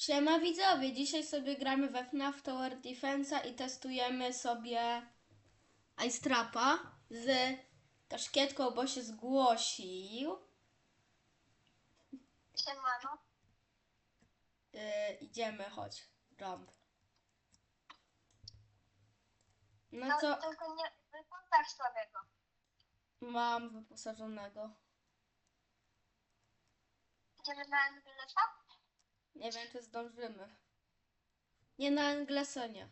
Siema widzowie, dzisiaj sobie gramy we FNAF Tower Defense'a i testujemy sobie Ice Trapa z Kaszkietką, bo się zgłosił. Siemano. Yy, idziemy, chodź, jump. No No, co, tylko nie wyglądasz słabego. mam wyposażonego. Idziemy na Anglesa? Nie wiem, czy zdążymy. Nie na Anglesa nie.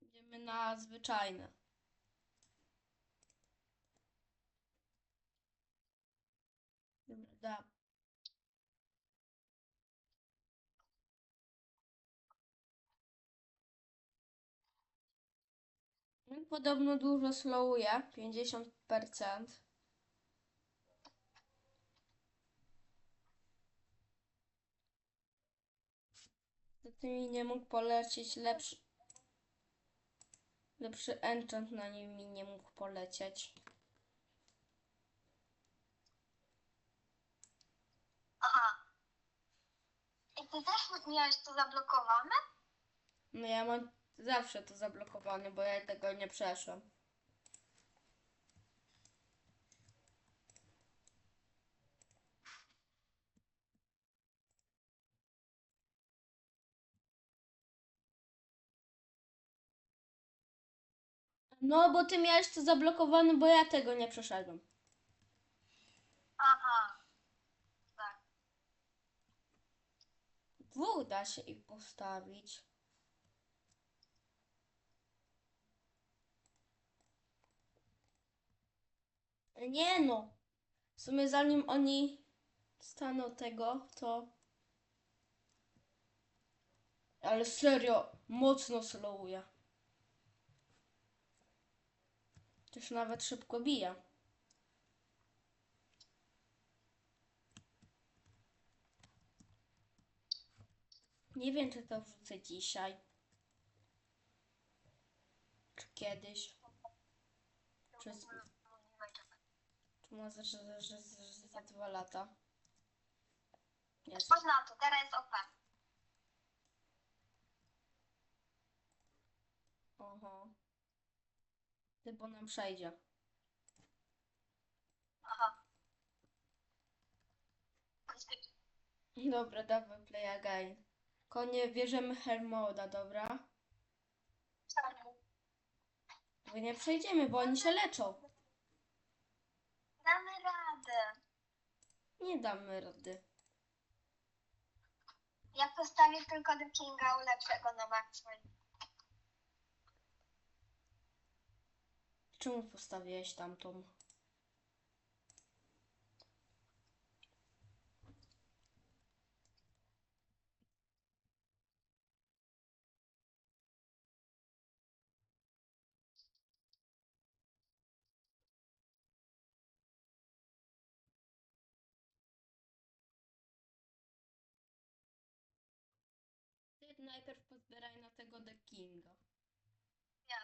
Idziemy na zwyczajne. Dobra. Podobno dużo slowuje, 50%. Niestety mi nie mógł polecieć lepszy... Lepszy enchant na nim mi nie mógł polecieć. Aha. I ty też miałeś to zablokowane? No ja mam zawsze to zablokowane, bo ja tego nie przeszłam. No, bo ty miałeś to zablokowane, bo ja tego nie przeszedłem. Aha. Tak. Dwóch da się ich postawić. Nie no. W sumie zanim oni staną tego, to... Ale serio, mocno slowuje. Też nawet szybko bija. Nie wiem, czy to wrzucę dzisiaj. Czy kiedyś. Czy może, że, że, że, że za dwa lata. Spójrz na to, teraz jest OP. Oho. Ty, bo nam przejdzie. Aha. Dobra, dawaj play again. Konie, bierzemy Hermoda, dobra? Czemu? Bo nie przejdziemy, bo oni się leczą. Damy radę. Nie damy rady. Ja postawię tylko do Kinga lepszego na Maxwell. Czemu postawiłeś tamtą? Ty najpierw pozbieraj na tego The Kinga. Ja.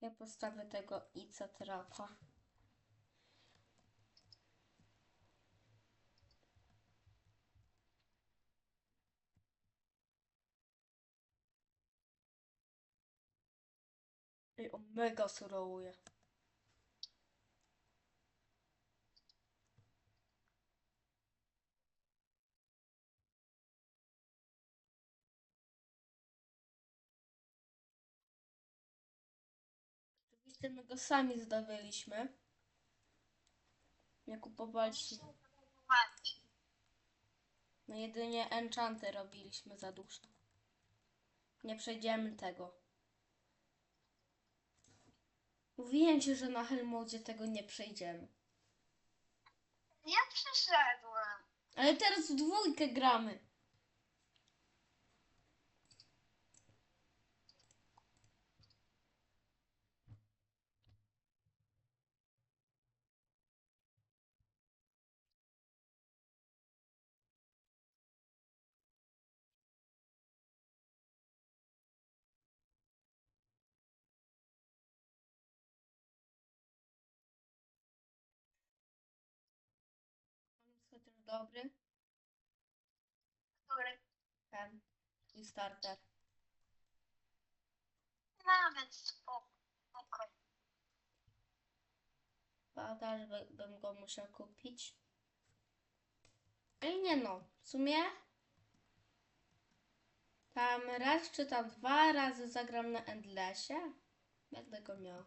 Ja postawię tego Ica Trapa. Ej, on mega surowuje. Oczywiście my go sami zdobyliśmy. Nie kupowaliśmy. No jedynie enchanty robiliśmy za dużo. Nie przejdziemy tego. Mówiłem ci, że na Helmodzie tego nie przejdziemy. Ja przyszedłem. Ale teraz w dwójkę gramy. Dobry? Który Ten. I starter. nawet spoko. Chyba też by, bym go musiał kupić. I nie no, w sumie tam raz czy tam dwa razy zagram na Endlessie. Będę go miał.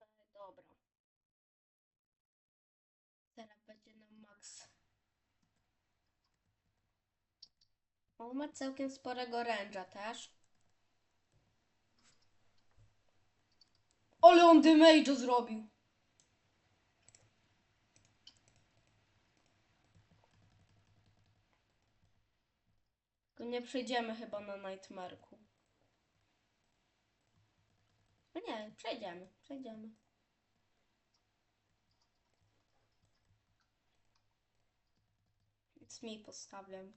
Ale Dobra. Teraz będzie na max. On ma całkiem sporego range'a też. Ale on damage'a zrobił. Tylko nie przejdziemy chyba na Nightmare'ku. No nie, przejdziemy, przejdziemy. Więc mi postawiam.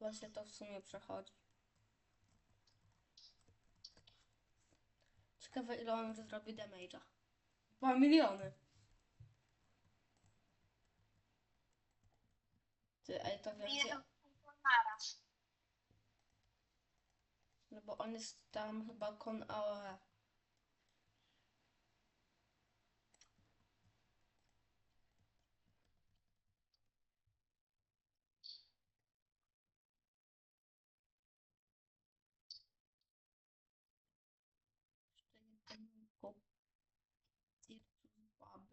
Właśnie to w sumie przechodzi. Ciekawe ile on zrobi damage'a. Dwa miliony. Ty, ej, to więcej. No bo on jest tam chyba kon AOE. Jeden kop. Circus Baby.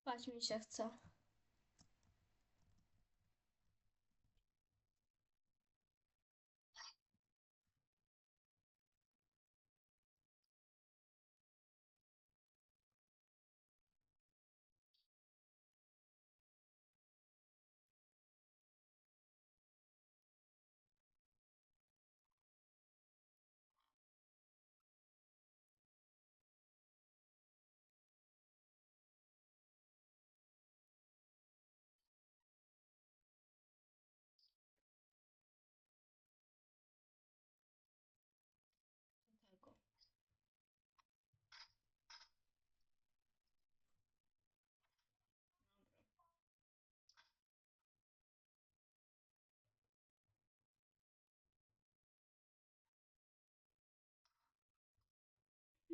Spać mi się chce.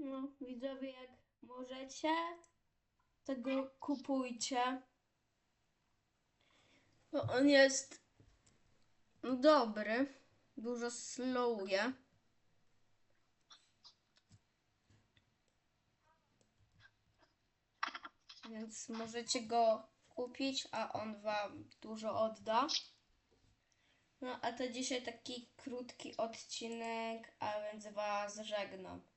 No, widzowie, jak możecie, tego kupujcie. Bo on jest dobry. Dużo slowuje. Więc możecie go kupić, a on wam dużo odda. No, a to dzisiaj taki krótki odcinek, a więc was żegnam.